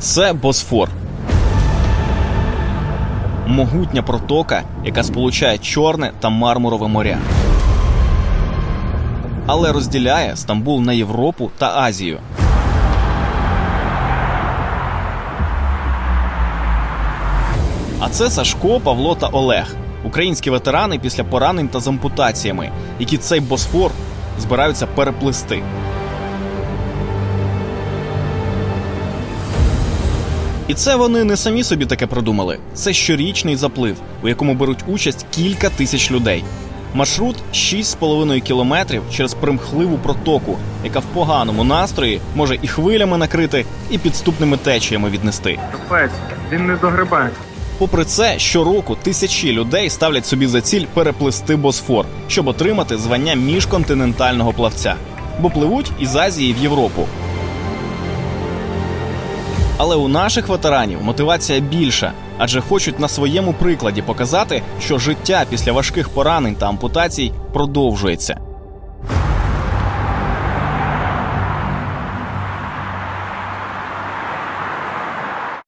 Це Босфор. Могутня протока, яка сполучає Чорне та Мармурове моря. Але розділяє Стамбул на Європу та Азію. А це Сашко, Павло та Олег, українські ветерани після поранень та з ампутаціями, які цей Босфор збираються переплисти. І це вони не самі собі таке придумали. Це щорічний заплив, у якому беруть участь кілька тисяч людей. Маршрут 6,5 кілометрів через примхливу протоку, яка в поганому настрої може і хвилями накрити, і підступними течіями віднести. Капець, він не догребе. Попри це, щороку тисячі людей ставлять собі за ціль переплисти Босфор, щоб отримати звання міжконтинентального плавця, бо пливуть із Азії в Європу. Але у наших ветеранів мотивація більша, адже хочуть на своєму прикладі показати, що життя після важких поранень та ампутацій продовжується.